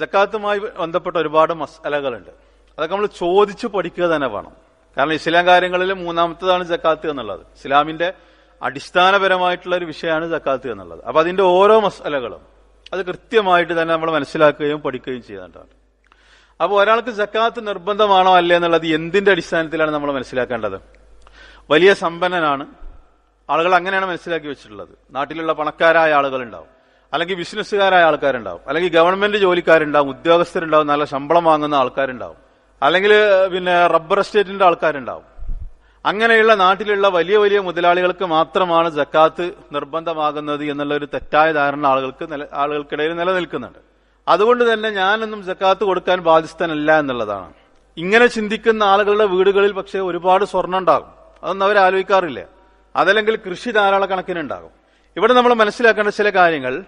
ജക്കാത്തുമായി ബന്ധപ്പെട്ട ഒരുപാട് മസലകളുണ്ട്. അതൊക്കെ നമ്മൾ ചോദിച്ചു പഠിക്കുക തന്നെ വേണം. കാരണം ഇസ്ലാം കാര്യങ്ങളിൽ മൂന്നാമത്തതാണ് ജക്കാത്ത് എന്നുള്ളത്. ഇസ്ലാമിന്റെ അടിസ്ഥാനപരമായിട്ടുള്ള ഒരു വിഷയമാണ് ജക്കാത്ത് എന്നുള്ളത്. അപ്പൊ അതിന്റെ ഓരോ മസലകളും അത് കൃത്യമായിട്ട് തന്നെ നമ്മൾ മനസ്സിലാക്കുകയും പഠിക്കുകയും ചെയ്യേണ്ടതാണ് അപ്പോൾ ഒരാൾക്ക് ജക്കാത്ത് നിർബന്ധമാണോ അല്ലേ എന്നുള്ളത് എന്തിന്റെ അടിസ്ഥാനത്തിലാണ് നമ്മൾ മനസ്സിലാക്കേണ്ടത്? വലിയ സമ്പന്നനാണ്. ആളുകൾ അങ്ങനെയാണ് മനസ്സിലാക്കി വെച്ചിട്ടുള്ളത്. നാട്ടിലുള്ള പണക്കാരായ ആളുകളുണ്ടാവും. അല്ലെങ്കിൽ ബിസിനസ്സുകാരായ ആൾക്കാരുണ്ടാവും. അല്ലെങ്കിൽ ഗവൺമെന്റ് ജോലിക്കാരുണ്ടാവും ഉദ്യോഗസ്ഥരുണ്ടാവും നല്ല ശമ്പളം വാങ്ങുന്ന ആൾക്കാരുണ്ടാവും. അല്ലെങ്കിൽ പിന്നെ റബ്ബർ എസ്റ്റേറ്റിന്റെ ആൾക്കാരുണ്ടാവും. അങ്ങനെയുള്ള നാട്ടിലുള്ള വലിയ വലിയ മുതലാളികൾക്ക് മാത്രമാണ് ജക്കാത്ത് നിർബന്ധമാകുന്നത് എന്നുള്ള ഒരു തെറ്റായ ധാരണ ആളുകൾക്ക് ആളുകൾക്കിടയിൽ നിലനിൽക്കുന്നുണ്ട്. അതുകൊണ്ട് തന്നെ ഞാനൊന്നും ജക്കാത്ത് കൊടുക്കാൻ ബാധ്യസ്ഥനല്ല എന്നുള്ളതാണ്. ഇങ്ങനെ ചിന്തിക്കുന്ന ആളുകളുടെ വീടുകളിൽ പക്ഷേ ഒരുപാട് സ്വർണം ഉണ്ടാകും. അതൊന്നും അവർ ആലോചിക്കാറില്ല അതല്ലെങ്കിൽ കൃഷി ധാരാളം കണക്കിനുണ്ടാകും ഇവിടെ നമ്മൾ മനസ്സിലാക്കേണ്ട ചില കാര്യങ്ങൾ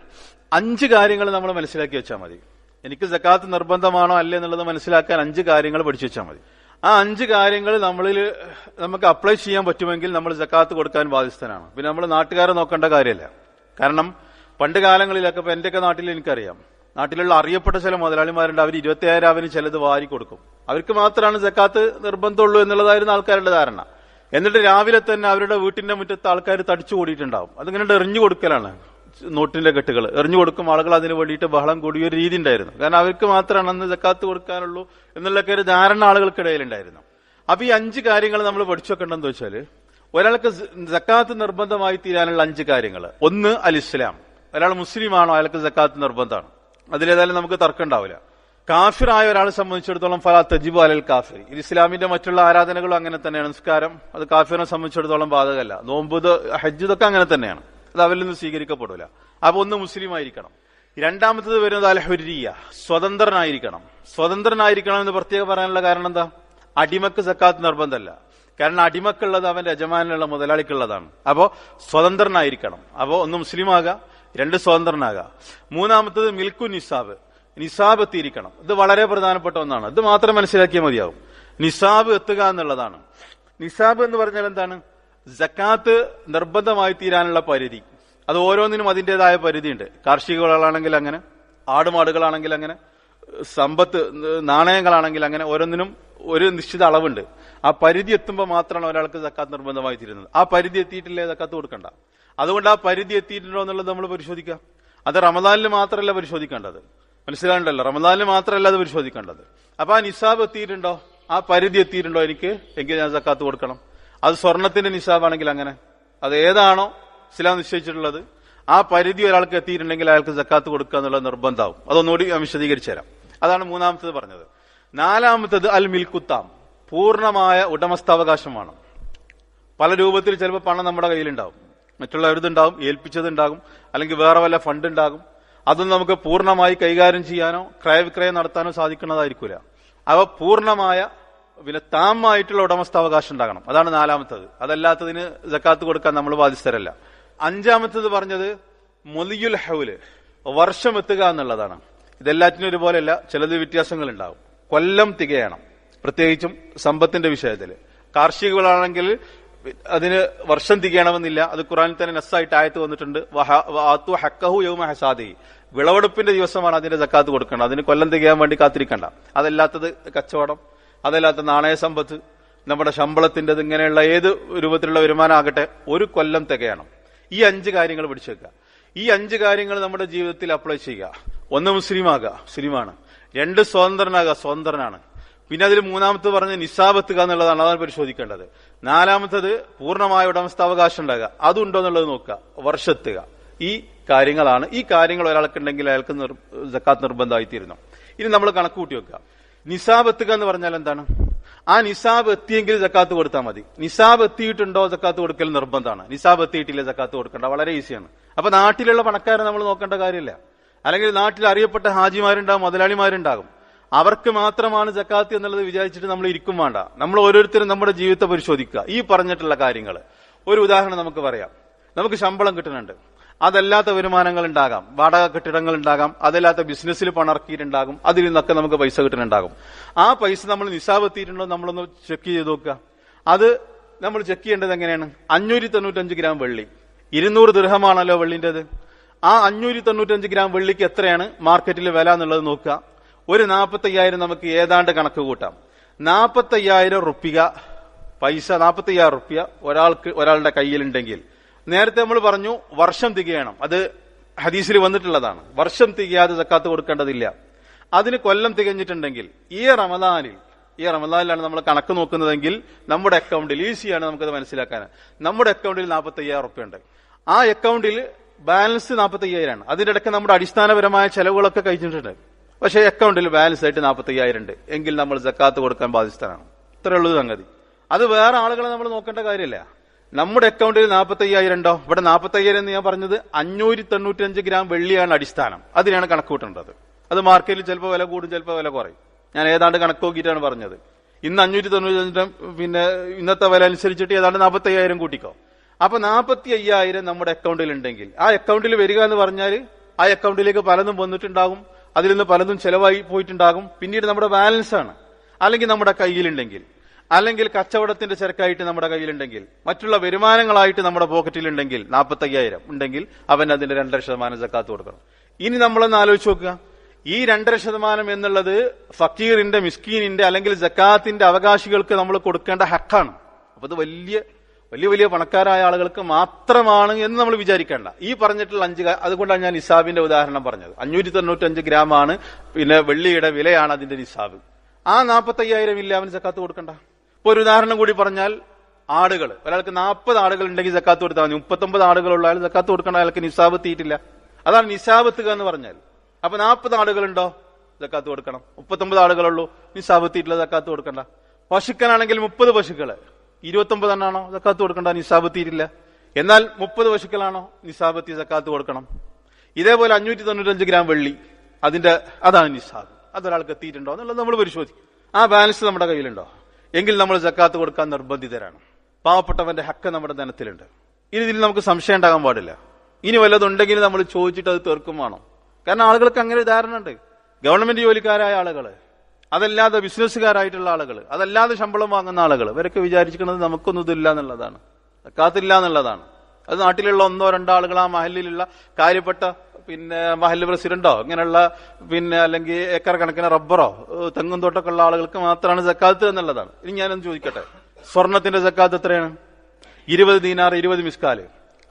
അഞ്ച് കാര്യങ്ങൾ നമ്മൾ മനസ്സിലാക്കി വെച്ചാൽ മതി. എനിക്ക് ജക്കാത്ത് നിർബന്ധമാണോ അല്ലേ എന്നുള്ളത് മനസ്സിലാക്കാൻ അഞ്ച് കാര്യങ്ങൾ പഠിച്ചു വെച്ചാൽ മതി. ആ അഞ്ച് കാര്യങ്ങൾ നമ്മളിൽ നമുക്ക് അപ്ലൈ ചെയ്യാൻ പറ്റുമെങ്കിൽ നമ്മൾ ജക്കാത്ത് കൊടുക്കാൻ ബാധ്യസ്ഥനാണ്. പിന്നെ നമ്മൾ നാട്ടുകാരെ നോക്കേണ്ട കാര്യമില്ല. കാരണം പണ്ട് കാലങ്ങളിലൊക്കെ ഇപ്പൊ എന്റെയൊക്കെ നാട്ടിൽ എനിക്കറിയാം. നാട്ടിലുള്ള അറിയപ്പെട്ട ചില മുതലാളിമാരുണ്ട്. അവർ ഇരുപത്തിയായിരം ചിലത് വാരി കൊടുക്കും. അവർക്ക് മാത്രമാണ് ജക്കാത്ത് നിർബന്ധമുള്ളൂ എന്നുള്ളതായിരുന്നു ആൾക്കാരുടെ ധാരണ. എന്നിട്ട് രാവിലെ തന്നെ അവരുടെ വീട്ടിന്റെ മുറ്റത്ത് ആൾക്കാർ തടിച്ചു കൂടിയിട്ടുണ്ടാവും. അതിങ്ങനെ എറിഞ്ഞു കൊടുക്കലാണ് നോട്ടിന്റെ കെട്ടുകൾ എറിഞ്ഞു കൊടുക്കും ആളുകൾ അതിന് വേണ്ടിയിട്ട് ബഹളം കൂടിയ ഒരു രീതി ഉണ്ടായിരുന്നു. കാരണം അവർക്ക് മാത്രമാണ് അന്ന് ജക്കാത്ത് കൊടുക്കാനുള്ളൂ എന്നുള്ളൊക്കെ ഒരു ധാരണ ആളുകൾക്കിടയിൽ ഉണ്ടായിരുന്നു അപ്പൊ ഈ അഞ്ച് കാര്യങ്ങൾ നമ്മൾ പഠിച്ചു വെക്കേണ്ടതെന്ന് വെച്ചാൽ ഒരാൾക്ക് ജക്കാത്ത് നിർബന്ധമായി തീരാനുള്ള അഞ്ച് കാര്യങ്ങൾ ഒന്ന് അൽ ഇസ്ലാം ഒരാൾ മുസ്ലിമാണോ അയാൾക്ക് ജക്കാത്ത് നിർബന്ധമാണ്. അതിലേതായാലും നമുക്ക് തർക്കം ഉണ്ടാവില്ല. കാഫിറായ ഒരാളെ സംബന്ധിച്ചിടത്തോളം ഫലാ തജിബു അലൽ കാഫിർ. ഇത് ഇസ്ലാമിന്റെ മറ്റുള്ള ആരാധനകളും അങ്ങനെ തന്നെയാണ്. നിസ്കാരം അത് കാഫിറിനെ സംബന്ധിച്ചിടത്തോളം ബാധകമല്ല. നോമ്പുത് ഹജ്ജ് ഇതൊക്കെ അങ്ങനെ തന്നെയാണ്. അത് അവരിൽ നിന്ന് സ്വീകരിക്കപ്പെടില്ല അപ്പൊ ഒന്ന് മുസ്ലിം ആയിരിക്കണം. രണ്ടാമത്തത് വരുന്നത് അലഹുരിയ സ്വതന്ത്രനായിരിക്കണം. സ്വതന്ത്രനായിരിക്കണം എന്ന് പ്രത്യേകം പറയാനുള്ള കാരണം എന്താ? അടിമക്ക് സക്കാത്ത് നിർബന്ധമല്ല. കാരണം അടിമക്കുള്ളത് അവന്റെ യജമാനുള്ള മുതലാളിക്കുള്ളതാണ്. അപ്പോ സ്വതന്ത്രനായിരിക്കണം. അപ്പോ ഒന്ന് മുസ്ലിം ആകാം രണ്ട് സ്വതന്ത്രനാകാം. മൂന്നാമത്തത് മിൽക്കു നിസാബ് നിസാബ് എത്തിയിരിക്കണം. ഇത് വളരെ പ്രധാനപ്പെട്ട ഒന്നാണ്. ഇത് മാത്രം മനസ്സിലാക്കിയാൽ മതിയാവും. നിസാബ് എത്തുക എന്നുള്ളതാണ്. നിസാബ് എന്ന് പറഞ്ഞാൽ എന്താണ്? ജക്കാത്ത് നിർബന്ധമായി തീരാനുള്ള പരിധി. അത് ഓരോന്നിനും അതിന്റെതായ പരിധിയുണ്ട്. കാർഷിക വിളകളാണെങ്കിൽ അങ്ങനെ ആടുമാടുകളാണെങ്കിൽ അങ്ങനെ സമ്പത്ത് നാണയങ്ങളാണെങ്കിൽ അങ്ങനെ ഓരോന്നിനും ഒരു നിശ്ചിത അളവുണ്ട്. ആ പരിധി എത്തുമ്പോൾ മാത്രമാണ് ഒരാൾക്ക് ജക്കാത്ത് നിർബന്ധമായി തീരുന്നത്. ആ പരിധി എത്തിയിട്ടില്ലേ ജക്കാത്ത് കൊടുക്കണ്ട. അതുകൊണ്ട് ആ പരിധി എത്തിയിട്ടുണ്ടോ എന്നുള്ളത് നമ്മൾ പരിശോധിക്കുക. അത് റമദാനിൽ മാത്രമല്ല പരിശോധിക്കേണ്ടത്. മനസ്സിലാണ്ടല്ലോ റമദാനിൽ മാത്രമല്ല അത് പരിശോധിക്കേണ്ടത്. അപ്പൊ ആ നിസാബ് എത്തിയിട്ടുണ്ടോ? ആ പരിധി എത്തിയിട്ടുണ്ടോ എനിക്ക്? എങ്കിൽ ഞാൻ സക്കാത്ത് കൊടുക്കണം. അത് സ്വർണത്തിന്റെ നിസാബാണെങ്കിൽ അങ്ങനെ. അത് ഏതാണോ ഇസ്ലാം നിശ്ചയിച്ചിട്ടുള്ളത്. ആ പരിധി ഒരാൾക്ക് എത്തിയിട്ടുണ്ടെങ്കിൽ അയാൾക്ക് സക്കാത്ത് കൊടുക്കുക എന്നുള്ള നിർബന്ധമാവും. അതൊന്നുകൂടി ഞാൻ വിശദീകരിച്ചു തരാം. അതാണ് മൂന്നാമത്തത് പറഞ്ഞത്. നാലാമത്തത് അൽ മിൽക്കുത്താം പൂർണമായ ഉടമസ്ഥാവകാശമാണ്. പല രൂപത്തിൽ ചിലപ്പോൾ പണം നമ്മുടെ കയ്യിലുണ്ടാവും. മറ്റുള്ളവരുതുണ്ടാവും ഏൽപ്പിച്ചതുണ്ടാകും അല്ലെങ്കിൽ വേറെ വല്ല ഫണ്ട് ഉണ്ടാകും അതൊന്നും നമുക്ക് പൂർണമായി കൈകാര്യം ചെയ്യാനോ ക്രയവിക്രയം നടത്താനോ സാധിക്കുന്നതായിരിക്കില്ല അവ പൂർണമായ പിന്നെ താമായിട്ടുള്ള ഉടമസ്ഥാവകാശം ഉണ്ടാകണം. അതാണ് നാലാമത്തത്. അതല്ലാത്തതിന് ജക്കാത്ത് കൊടുക്കാൻ നമ്മൾ ബാധ്യസ്ഥരല്ല. അഞ്ചാമത്തത് പറഞ്ഞത് മൊലിയുൽ ഹൗൽ വർഷം എത്തുക എന്നുള്ളതാണ്. ഇതെല്ലാറ്റിനും ഒരുപോലെയല്ല ചിലത് വ്യത്യാസങ്ങൾ ഉണ്ടാകും കൊല്ലം തികയണം. പ്രത്യേകിച്ചും സമ്പത്തിന്റെ വിഷയത്തിൽ കാർഷിക വിളാണെങ്കിൽ അതിന് വർഷം തികയണമെന്നില്ല. അത് ഖുറാനിൽ തന്നെ നെസ്സായിട്ട് ആയത്ത് വന്നിട്ടുണ്ട്. വഹാത്തു ഹക്കഹു യൗമ ഹസാദി. വിളവെടുപ്പിന്റെ ദിവസമാണ് അതിന്റെ ജക്കാത്ത് കൊടുക്കേണ്ടത്. അതിന് കൊല്ലം തികയാൻ വേണ്ടി കാത്തിരിക്കണ്ട. അതല്ലാത്തത് കച്ചവടം അതല്ലാത്ത നാണയ സമ്പത്ത് നമ്മുടെ ശമ്പളത്തിന്റെത് ഇങ്ങനെയുള്ള ഏത് രൂപത്തിലുള്ള വരുമാനമാകട്ടെ ഒരു കൊല്ലം തികയണം. ഈ അഞ്ച് കാര്യങ്ങൾ പിടിച്ചു വെക്കുക ഈ അഞ്ച് കാര്യങ്ങൾ നമ്മുടെ ജീവിതത്തിൽ അപ്ലൈ ചെയ്യുക. ഒന്ന് മുസ്ലിം മുസ്ലിമാകുക. മുസ്ലിമാണ്. രണ്ട് സ്വതന്ത്രനാകുക. സ്വതന്ത്രനാണ്. പിന്നെ അതിൽ മൂന്നാമത്തെ പറഞ്ഞ നിസാബത്തുക എന്നുള്ളതാണ്. അതാണ് പരിശോധിക്കേണ്ടത്. നാലാമത്തത് പൂർണമായ ഉടമസ്ഥാവകാശം ഉണ്ടാകുക അതുണ്ടോ എന്നുള്ളത് നോക്കുക. വർഷത്തുക. ഈ കാര്യങ്ങളാണ്. ഈ കാര്യങ്ങൾ ഒരാൾക്കുണ്ടെങ്കിൽ അയാൾക്ക് ജക്കാത്ത് നിർബന്ധമായി തീരുന്നു ഇനി നമ്മൾ കണക്ക് കൂട്ടി വെക്കുക നിസാബ് എത്തുക എന്ന് പറഞ്ഞാൽ എന്താണ്? ആ നിസാബ് എത്തിയെങ്കിൽ ജക്കാത്ത് കൊടുത്താൽ മതി. നിസാബ് എത്തിയിട്ടുണ്ടോ ജക്കാത്ത് കൊടുക്കൽ നിർബന്ധമാണ്. നിസാബ് എത്തിയിട്ടില്ല ജക്കാത്ത് കൊടുക്കേണ്ട. വളരെ ഈസിയാണ്. അപ്പൊ നാട്ടിലുള്ള പണക്കാരെ നമ്മൾ നോക്കേണ്ട കാര്യമില്ല. അല്ലെങ്കിൽ നാട്ടിൽ അറിയപ്പെട്ട ഹാജിമാരുണ്ടാകും മുതലാളിമാരുണ്ടാകും. അവർക്ക് മാത്രമാണ് ജക്കാത്ത് എന്നുള്ളത് വിചാരിച്ചിട്ട് നമ്മൾ ഇരിക്കും വേണ്ട. നമ്മൾ ഓരോരുത്തരും നമ്മുടെ ജീവിതത്തെ പരിശോധിക്കുക. ഈ പറഞ്ഞിട്ടുള്ള കാര്യങ്ങൾ ഒരു ഉദാഹരണം നമുക്ക് പറയാം. നമുക്ക് ശമ്പളം കിട്ടുന്നുണ്ട്. അതല്ലാത്ത വരുമാനങ്ങൾ ഉണ്ടാകാം. വാടക കെട്ടിടങ്ങൾ ഉണ്ടാകാം. അതല്ലാത്ത ബിസിനസ്സിൽ പണർക്കിയിട്ടുണ്ടാകും അതിൽ നിന്നൊക്കെ നമുക്ക് പൈസ കിട്ടുന്നുണ്ടാകും. ആ പൈസ നമ്മൾ നിസാബ് എത്തിയിട്ടുണ്ടോ നമ്മളൊന്ന് ചെക്ക് ചെയ്ത് നോക്കുക. അത് നമ്മൾ ചെക്ക് ചെയ്യേണ്ടത് എങ്ങനെയാണ്? അഞ്ഞൂറ്റി തൊണ്ണൂറ്റഞ്ച് ഗ്രാം വെള്ളി. ഇരുന്നൂറ് ദൃഹമാണല്ലോ വെള്ളിന്റെത് ആ അഞ്ഞൂറ്റി തൊണ്ണൂറ്റഞ്ച് ഗ്രാം വെള്ളിക്ക് എത്രയാണ്? മാർക്കറ്റിൽ വില എന്നുള്ളത് നോക്കുക. ഒരു നാൽപ്പത്തയ്യായിരം നമുക്ക് ഏതാണ്ട് കണക്ക് കൂട്ടാം. നാൽപ്പത്തയ്യായിരം റുപ്യ പൈസ നാൽപ്പത്തയ്യായിരം റുപ്യ ഒരാൾക്ക് ഒരാളുടെ കയ്യിലുണ്ടെങ്കിൽ. നേരത്തെ നമ്മൾ പറഞ്ഞു വർഷം തികയണം. അത് ഹദീസിൽ വന്നിട്ടുള്ളതാണ്. വർഷം തികയാതെ സക്കാത്ത് കൊടുക്കേണ്ടതില്ല. അതിന് കൊല്ലം തികഞ്ഞിട്ടുണ്ടെങ്കിൽ ഈ റമദാനിൽ ഈ റമദാനിലാണ് നമ്മൾ കണക്ക് നോക്കുന്നതെങ്കിൽ നമ്മുടെ അക്കൗണ്ടിൽ ഈസിയാണ് നമുക്കത് മനസ്സിലാക്കാൻ. നമ്മുടെ അക്കൗണ്ടിൽ നാൽപ്പത്തി അയ്യായിരം റുപ്യ ഉണ്ട്. ആ അക്കൗണ്ടിൽ ബാലൻസ് നാൽപ്പത്തി അയ്യായിരമാണ് അതിനിടയ്ക്ക് നമ്മുടെ അടിസ്ഥാനപരമായ ചെലവുകളൊക്കെ കഴിഞ്ഞിട്ടുണ്ട്. പക്ഷേ അക്കൗണ്ടിൽ ബാലൻസ് ആയിട്ട് നാൽപ്പത്തി അയ്യായിരം ഉണ്ട്. എങ്കിൽ നമ്മൾ ജക്കാത്ത് കൊടുക്കാൻ ബാധ്യസ്ഥനാണ്. ഇത്രേ ഉള്ളൂ സംഗതി. അത് വേറെ ആളുകളെ നമ്മൾ നോക്കേണ്ട കാര്യമില്ല. നമ്മുടെ അക്കൗണ്ടിൽ നാൽപ്പത്തി അയ്യായിരം ഉണ്ടോ? ഇവിടെ നാൽപ്പത്തി അയ്യായിരം എന്ന് ഞാൻ പറഞ്ഞത് അഞ്ഞൂറ്റി തൊണ്ണൂറ്റി അഞ്ച് ഗ്രാം വെള്ളിയാണ് അടിസ്ഥാനം. അതിനാണ് കണക്ക് കൂട്ടേണ്ടത്. അത് മാർക്കറ്റിൽ ചിലപ്പോൾ വില കൂടും ചിലപ്പോൾ വില കുറയും. ഞാൻ ഏതാണ്ട് കണക്ക് നോക്കിയിട്ടാണ് പറഞ്ഞത്. ഇന്ന് അഞ്ഞൂറ്റി തൊണ്ണൂറ്റഞ്ച് പിന്നെ ഇന്നത്തെ വില അനുസരിച്ചിട്ട് ഏതാണ്ട് നാൽപ്പത്തി അയ്യായിരം കൂട്ടിക്കോ. അപ്പൊ നാൽപ്പത്തി അയ്യായിരം നമ്മുടെ അക്കൗണ്ടിൽ ഉണ്ടെങ്കിൽ ആ അക്കൗണ്ടിൽ വരിക എന്ന് പറഞ്ഞാൽ ആ അക്കൗണ്ടിലേക്ക് പലതും വന്നിട്ടുണ്ടാകും. അതിൽ നിന്ന് പലതും ചെലവായി പോയിട്ടുണ്ടാകും. പിന്നീട് നമ്മുടെ ബാലൻസ് ആണ്. അല്ലെങ്കിൽ നമ്മുടെ കയ്യിലുണ്ടെങ്കിൽ അല്ലെങ്കിൽ കച്ചവടത്തിന്റെ ചരക്കായിട്ട് നമ്മുടെ കയ്യിലുണ്ടെങ്കിൽ മറ്റുള്ള വരുമാനങ്ങളായിട്ട് നമ്മുടെ പോക്കറ്റിലുണ്ടെങ്കിൽ നാൽപ്പത്തി അയ്യായിരം ഉണ്ടെങ്കിൽ അവൻ അതിന്റെ രണ്ടര ശതമാനം ജക്കാത്ത് കൊടുക്കണം. ഇനി നമ്മളൊന്ന് ആലോചിച്ച് നോക്കുക. ഈ രണ്ടര ശതമാനം എന്നുള്ളത് ഫക്കീറിന്റെ മിസ്കീനിന്റെ അല്ലെങ്കിൽ ജക്കാത്തിന്റെ അവകാശികൾക്ക് നമ്മൾ കൊടുക്കേണ്ട ഹക്കാണ്. അപ്പൊ അത് വലിയ വലിയ വലിയ പണക്കാരായ ആളുകൾക്ക് മാത്രമാണ് എന്ന് നമ്മൾ വിചാരിക്കേണ്ട. ഈ പറഞ്ഞിട്ടുള്ള അഞ്ച് അതുകൊണ്ടാണ് ഞാൻ നിസാബിന്റെ ഉദാഹരണം പറഞ്ഞത്. അഞ്ഞൂറ്റി തൊണ്ണൂറ്റഞ്ച് ഗ്രാമാണ് പിന്നെ വെള്ളിയുടെ വിലയാണ് അതിന്റെ നിസാബ്. ആ നാൽപ്പത്തി അയ്യായിരം ഇല്ല അവന് ജക്കാത്ത് കൊടുക്കണ്ട? ഇപ്പൊ ഒരു ഉദാഹരണം കൂടി പറഞ്ഞാൽ ആടുകൾ ഒരാൾക്ക് നാൽപ്പത് ആടുകൾ ഉണ്ടെങ്കിൽ ജക്കാത്ത് കൊടുത്താൽ മതി. മുപ്പത്തൊമ്പത് ആടുകളുള്ള ആൾ ജക്കാത്ത് കൊടുക്കേണ്ട അയാൾക്ക് നിസാബ് എത്തിയിട്ടില്ല. അതാണ് നിസാബ് എത്തുക എന്ന് പറഞ്ഞാൽ. അപ്പൊ നാൽപ്പത് ആടുകളുണ്ടോ ജക്കാത്ത് കൊടുക്കണം. മുപ്പത്തൊമ്പത് ആടുകളുള്ളൂ നിസാബ് എത്തിയിട്ടില്ല ജക്കാത്ത് കൊടുക്കണ്ട. പശുക്കനാണെങ്കിൽ മുപ്പത് പശുക്കൾ. ഇരുപത്തൊമ്പത് എണ്ണാണോ ജക്കാത്ത് കൊടുക്കണ്ട? നിസാബ് തീരില്ല. എന്നാൽ മുപ്പത് പശുക്കളാണോ നിസാബ് സക്കാത്ത് കൊടുക്കണം? ഇതേപോലെ അഞ്ഞൂറ്റി തൊണ്ണൂറ്റഞ്ച് ഗ്രാം വെള്ളി. അതിന്റെ അതാണ് നിസാബ്. അതൊരാൾക്ക് എത്തിയിട്ടുണ്ടോ എന്നുള്ളത് നമ്മൾ പരിശോധിക്കും. ആ ബാലൻസ് നമ്മുടെ കയ്യിലുണ്ടോ? എങ്കിൽ നമ്മൾ ജക്കാത്ത് കൊടുക്കാൻ നിർബന്ധിതരാണ്. പാവപ്പെട്ടവന്റെ ഹക്ക് നമ്മുടെ ധനത്തിലുണ്ട്. ഇനി ഇതിൽ നമുക്ക് സംശയം ഉണ്ടാകാൻ പാടില്ല. ഇനി വല്ലതുണ്ടെങ്കിൽ നമ്മൾ ചോദിച്ചിട്ട് അത് തീർക്കും വേണം. കാരണം ആളുകൾക്ക് അങ്ങനെ ധാരണ ഉണ്ട്. ഗവൺമെന്റ് ജോലിക്കാരായ ആളുകൾ അതല്ലാതെ ബിസിനസ്സുകാരായിട്ടുള്ള ആളുകൾ അതല്ലാതെ ശമ്പളം വാങ്ങുന്ന ആളുകൾ ഇവരൊക്കെ വിചാരിച്ചിരിക്കുന്നത് നമുക്കൊന്നും ഇതില്ല എന്നുള്ളതാണ്. കാത്തില്ല എന്നുള്ളതാണ്. അത് നാട്ടിലുള്ള ഒന്നോ രണ്ടോ ആളുകൾ ആ മഹലിലുള്ള കാര്യപ്പെട്ട പിന്നെ മഹൽ പ്രസിഡന്റോ അങ്ങനെയുള്ള പിന്നെ അല്ലെങ്കിൽ ഏക്കർ കണക്കിന് റബ്ബറോ തെങ്ങും തോട്ടൊക്കെ ഉള്ള ആളുകൾക്ക് മാത്രമാണ് ജക്കാത്ത് എന്നുള്ളതാണ്. ഇനി ഞാനൊന്ന് ചോദിക്കട്ടെ. സ്വർണത്തിന്റെ ജക്കാത്ത് എത്രയാണ്? ഇരുപത് ദീനാർ ഇരുപത് മിസ്കാൽ.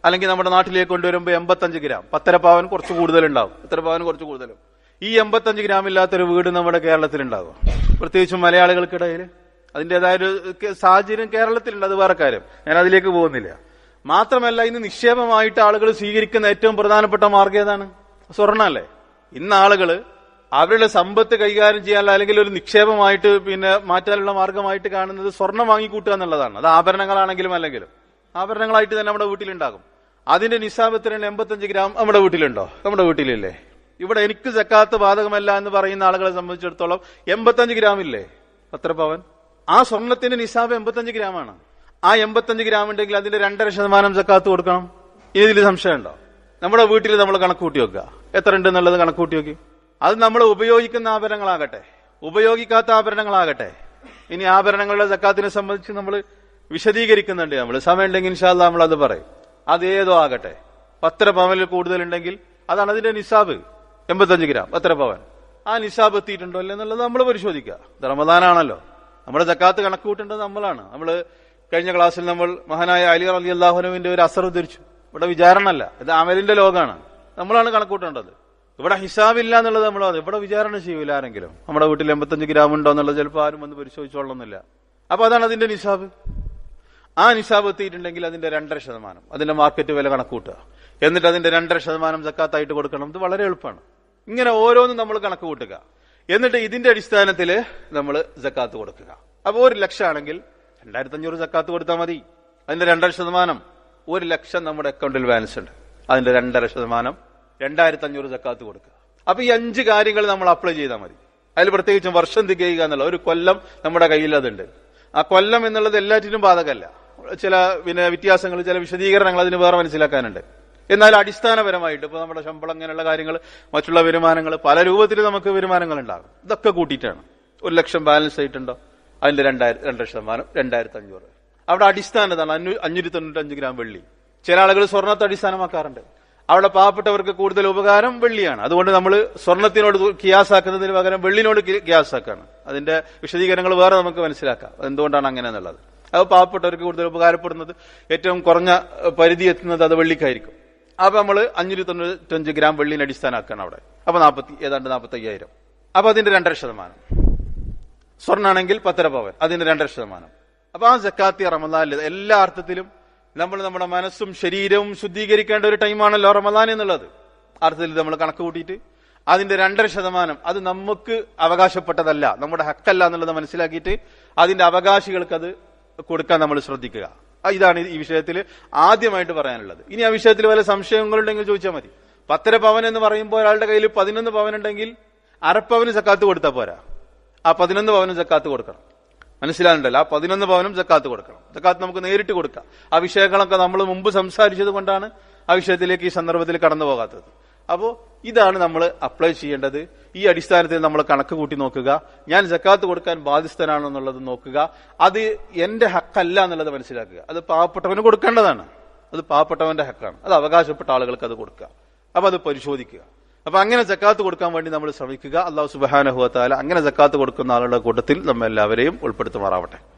അല്ലെങ്കിൽ നമ്മുടെ നാട്ടിലേക്ക് കൊണ്ടുവരുമ്പോൾ എൺപത്തഞ്ച് ഗ്രാം. പത്തര പാവൻ കുറച്ച് കൂടുതലുണ്ടാവും. പത്തര പാവൻ കുറച്ച് കൂടുതലും? ഈ എൺപത്തഞ്ച് ഗ്രാം ഇല്ലാത്തൊരു വീട് നമ്മുടെ കേരളത്തിലുണ്ടാകും. പ്രത്യേകിച്ചും മലയാളികൾക്കിടയിൽ. അതിന്റെതായ ഒരു സാഹചര്യം കേരളത്തിലുണ്ട് അത് വേറെ കാര്യം. ഞാൻ അതിലേക്ക് പോകുന്നില്ല. മാത്രമല്ല ഇന്ന് നിക്ഷേപമായിട്ട് ആളുകൾ സ്വീകരിക്കുന്ന ഏറ്റവും പ്രധാനപ്പെട്ട മാർഗം ഏതാണ്? സ്വർണല്ലേ ഇന്ന് ആളുകൾ അവരുടെ സമ്പത്ത് കൈകാര്യം ചെയ്യാൻ അല്ലെങ്കിൽ ഒരു നിക്ഷേപമായിട്ട് പിന്നെ മാറ്റാനുള്ള മാർഗമായിട്ട് കാണുന്നത് സ്വർണം വാങ്ങിക്കൂട്ടുക എന്നുള്ളതാണ്. അത് ആഭരണങ്ങളാണെങ്കിലും അല്ലെങ്കിലും. ആഭരണങ്ങളായിട്ട് തന്നെ നമ്മുടെ വീട്ടിലുണ്ടാകും. അതിന്റെ നിസാബത്തിന് എൺപത്തഞ്ച് ഗ്രാം നമ്മുടെ വീട്ടിലുണ്ടോ? നമ്മുടെ വീട്ടിലില്ലേ? ഇവിടെ എനിക്ക് ജക്കാത്ത് ബാധകമല്ല എന്ന് പറയുന്ന ആളുകളെ സംബന്ധിച്ചിടത്തോളം എൺപത്തഞ്ച് ഗ്രാം ഇല്ലേ? പത്ര പവൻ? ആ സ്വർണത്തിന്റെ നിസാബ് എൺപത്തഞ്ച് ഗ്രാമാണ്. ആ എൺപത്തഞ്ച് ഗ്രാം ഉണ്ടെങ്കിൽ അതിന്റെ രണ്ടര ശതമാനം ജക്കാത്ത് കൊടുക്കണം? ഇതിൽ സംശയമുണ്ടോ? നമ്മുടെ വീട്ടിൽ നമ്മൾ കണക്ക് കൂട്ടി വെക്കുക. എത്ര ഉണ്ട് എന്നുള്ളത് കണക്ക് കൂട്ടി വെക്കും. അത് നമ്മൾ ഉപയോഗിക്കുന്ന ആഭരണങ്ങളാകട്ടെ. ഉപയോഗിക്കാത്ത ആഭരണങ്ങളാകട്ടെ. ഇനി ആഭരണങ്ങളുടെ ജക്കാത്തിനെ സംബന്ധിച്ച് നമ്മൾ വിശദീകരിക്കുന്നുണ്ട് നമ്മൾ. സമയം ഉണ്ടെങ്കിൽ ഇൻഷാല്ല നമ്മൾ അത് പറയും. അതേതോ ആകട്ടെ. പത്ര പവനിൽ കൂടുതലുണ്ടെങ്കിൽ അതാണ് അതിന്റെ നിസാബ്. എൺപത്തഞ്ച് ഗ്രാം. എത്ര പവൻ? ആ നിസാബ് എത്തിയിട്ടുണ്ടോ അല്ലേ എന്നുള്ളത് നമ്മൾ പരിശോധിക്കുക. ഇത് റമദാനാണല്ലോ. നമ്മുടെ ജക്കാത്ത് കണക്ക് കൂട്ടേണ്ടത് നമ്മളാണ്. നമ്മൾ കഴിഞ്ഞ ക്ലാസ്സിൽ നമ്മൾ മഹാനായ അലി അലി അള്ളാഹുനുവിന്റെ ഒരു അസർ ഉദ്ധരിച്ചു. ഇവിടെ വിചാരണ അല്ല ഇത് അമലിന്റെ ലോകമാണ് നമ്മളാണ് കണക്ക് കൂട്ടേണ്ടത് ഇവിടെ ഹിസാബില്ല എന്നുള്ളത് നമ്മൾ ഇവിടെ വിചാരണ ചെയ്യൂല ആരെങ്കിലും. നമ്മുടെ വീട്ടിൽ എൺപത്തഞ്ച് ഗ്രാം ഉണ്ടോ എന്നുള്ളത് ചിലപ്പോൾ ആരും വന്ന് പരിശോധിച്ചോളണമെന്നില്ല. അപ്പൊ അതാണ് അതിന്റെ നിസാബ്. ആ നിസാബ് എത്തിയിട്ടുണ്ടെങ്കിൽ അതിന്റെ രണ്ടര ശതമാനം. അതിന്റെ മാർക്കറ്റ് വില കണക്കൂട്ടുക എന്നിട്ട് അതിന്റെ രണ്ടര ശതമാനം ജക്കാത്തായിട്ട് കൊടുക്കണം. ഇത് വളരെ എളുപ്പമാണ്. ഇങ്ങനെ ഓരോന്നും നമ്മൾ കണക്ക് കൂട്ടുക. എന്നിട്ട് ഇതിന്റെ അടിസ്ഥാനത്തിൽ നമ്മൾ ജക്കാത്ത് കൊടുക്കുക. അപ്പോൾ ഒരു ലക്ഷമാണെങ്കിൽ രണ്ടായിരത്തി അഞ്ഞൂറ് ജക്കാത്ത് കൊടുത്താൽ മതി. അതിന്റെ രണ്ടര ശതമാനം. ഒരു ലക്ഷം നമ്മുടെ അക്കൗണ്ടിൽ ബാലൻസ് ഉണ്ട്. അതിന്റെ രണ്ടര ശതമാനം രണ്ടായിരത്തി അഞ്ഞൂറ് ജക്കാത്ത് കൊടുക്കുക. അപ്പൊ ഈ അഞ്ച് കാര്യങ്ങൾ നമ്മൾ അപ്ലൈ ചെയ്താൽ മതി. അതിൽ പ്രത്യേകിച്ചും വർഷം തികയുക എന്നുള്ള ഒരു കൊല്ലം നമ്മുടെ കയ്യിൽ അതുണ്ട്. ആ കൊല്ലം എന്നുള്ളത് എല്ലാറ്റിനും ബാധകമല്ല. ചില പിന്നെ വ്യത്യാസങ്ങൾ ചില വിശദീകരണങ്ങൾ അതിന് വേറെ മനസ്സിലാക്കാനുണ്ട്. എന്നാൽ അടിസ്ഥാനപരമായിട്ട് ഇപ്പൊ നമ്മുടെ ശമ്പളം അങ്ങനെയുള്ള കാര്യങ്ങൾ മറ്റുള്ള വരുമാനങ്ങൾ പല രൂപത്തിൽ നമുക്ക് വരുമാനങ്ങൾ ഉണ്ടാകും. ഇതൊക്കെ കൂട്ടിയിട്ടാണ്. ഒരു ലക്ഷം ബാലൻസ് ആയിട്ടുണ്ടോ? അതിന്റെ രണ്ടായിരം രണ്ടര ശതമാനം രണ്ടായിരത്തി അഞ്ഞൂറ് അവിടെ അടിസ്ഥാനതാണ് അഞ്ഞൂ അഞ്ഞൂറ്റി തൊണ്ണൂറ്റഞ്ച് ഗ്രാം വെള്ളി. ചില ആളുകൾ സ്വർണത്തെ അടിസ്ഥാനമാക്കാറുണ്ട്. അവിടെ പാവപ്പെട്ടവർക്ക് കൂടുതൽ ഉപകാരം വെള്ളിയാണ്. അതുകൊണ്ട് നമ്മൾ സ്വർണത്തിനോട് കിയാസാക്കുന്നതിന് പകരം വെള്ളിനോട് കിയാസാക്കാണ്. അതിന്റെ വിശദീകരണങ്ങൾ വേറെ നമുക്ക് മനസ്സിലാക്കാം. എന്തുകൊണ്ടാണ് അങ്ങനെ എന്നുള്ളത്? അത് പാവപ്പെട്ടവർക്ക് കൂടുതൽ ഉപകാരപ്പെടുന്നത്. ഏറ്റവും കുറഞ്ഞ പരിധി എത്തുന്നത് അത് വെള്ളിക്കായിരിക്കും. അപ്പൊ നമ്മൾ അഞ്ഞൂറ്റി തൊണ്ണൂറ്റഞ്ച് ഗ്രാം വെള്ളിനെ അടിസ്ഥാനമാക്കാണ് അവിടെ. അപ്പൊ നാൽപ്പത്തി ഏതാണ്ട് നാൽപ്പത്തി അയ്യായിരം അപ്പൊ അതിന്റെ രണ്ടര ശതമാനം. സ്വർണാണെങ്കിൽ പത്തര പവൻ. അതിന്റെ രണ്ടര ശതമാനം. അപ്പൊ ആ ജക്കാത്തി റമദാനിൽ എല്ലാ അർത്ഥത്തിലും നമ്മൾ നമ്മുടെ മനസ്സും ശരീരവും ശുദ്ധീകരിക്കേണ്ട ഒരു ടൈമാണല്ലോ റമദാൻ എന്നുള്ളത്. അർത്ഥത്തിൽ നമ്മൾ കണക്ക് കൂട്ടിയിട്ട് അതിന്റെ രണ്ടര ശതമാനം അത് നമുക്ക് അവകാശപ്പെട്ടതല്ല നമ്മുടെ ഹക്കല്ല എന്നുള്ളത് മനസ്സിലാക്കിയിട്ട് അതിന്റെ അവകാശികൾക്ക് അത് കൊടുക്കാൻ നമ്മൾ ശ്രദ്ധിക്കുക. ഇതാണ് ഈ വിഷയത്തിൽ ആദ്യമായിട്ട് പറയാനുള്ളത്. ഇനി ആ വിഷയത്തിൽ വല്ല സംശയങ്ങളുണ്ടെങ്കിൽ ചോദിച്ചാൽ മതി. പത്തര പവൻ എന്ന് പറയുമ്പോൾ ഒരാളുടെ കയ്യിൽ പതിനൊന്ന് പവൻ ഉണ്ടെങ്കിൽ അരപ്പവന് സക്കാത്ത് കൊടുത്താൽ പോരാ. ആ പതിനൊന്ന് പവനും സക്കാത്ത് കൊടുക്കണം. മനസ്സിലാകുന്നുണ്ടല്ലോ ആ പതിനൊന്ന് പവനും സക്കാത്ത് കൊടുക്കണം. സക്കാത്ത് നമുക്ക് നേരിട്ട് കൊടുക്കാം. ആ വിഷയങ്ങളൊക്കെ നമ്മൾ മുമ്പ് സംസാരിച്ചത് കൊണ്ടാണ് ആ വിഷയത്തിലേക്ക് ഈ സന്ദർഭത്തിൽ കടന്നു പോകാത്തത് അപ്പോൾ ഇതാണ് നമ്മൾ അപ്ലൈ ചെയ്യേണ്ടത്. ഈ അടിസ്ഥാനത്തിൽ നമ്മൾ കണക്ക് കൂട്ടി നോക്കുക. ഞാൻ ജക്കാത്ത് കൊടുക്കാൻ ബാധ്യസ്ഥനാണെന്നുള്ളത് നോക്കുക. അത് എന്റെ ഹക്കല്ല എന്നുള്ളത് മനസ്സിലാക്കുക. അത് പാവപ്പെട്ടവന് കൊടുക്കേണ്ടതാണ്. അത് പാവപ്പെട്ടവന്റെ ഹക്കാണ്. അത് അവകാശപ്പെട്ട ആളുകൾക്ക് അത് കൊടുക്കുക. അപ്പൊ അത് പരിശോധിക്കുക. അപ്പൊ അങ്ങനെ ജക്കാത്ത് കൊടുക്കാൻ വേണ്ടി നമ്മൾ ശ്രമിക്കുക. അള്ളാഹു സുബാനഹുവത്താല അങ്ങനെ ജക്കാത്ത് കൊടുക്കുന്ന ആളുകളുടെ കൂട്ടത്തിൽ നമ്മെല്ലാവരെയും ഉൾപ്പെടുത്തുമാറാവട്ടെ.